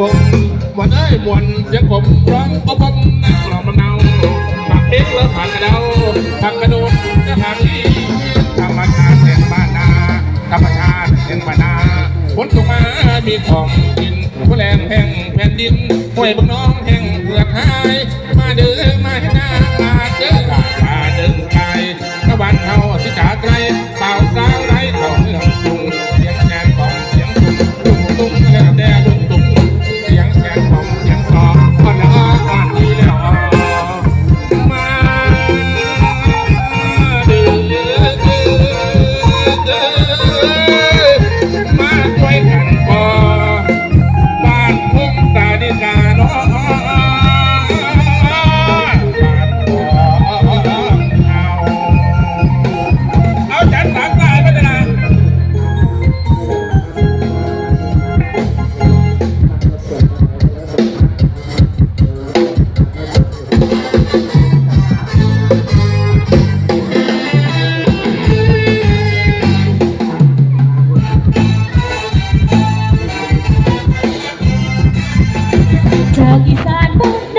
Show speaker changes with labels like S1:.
S1: ผมวนเสียงผมร้องอบผมนักกลองมะนาวปากเอ็กแล้วผ่านกระเดาผักกระโดดก็ทางที่ธรรมชาติแห่งบ้านนาธรรมชาติแห่งบ้านนาฝนตกมามีของกินผู้แรงแห่งแผ่นดินห้วยบึงน้องแห่งเผือกห จากอีสานบ้าน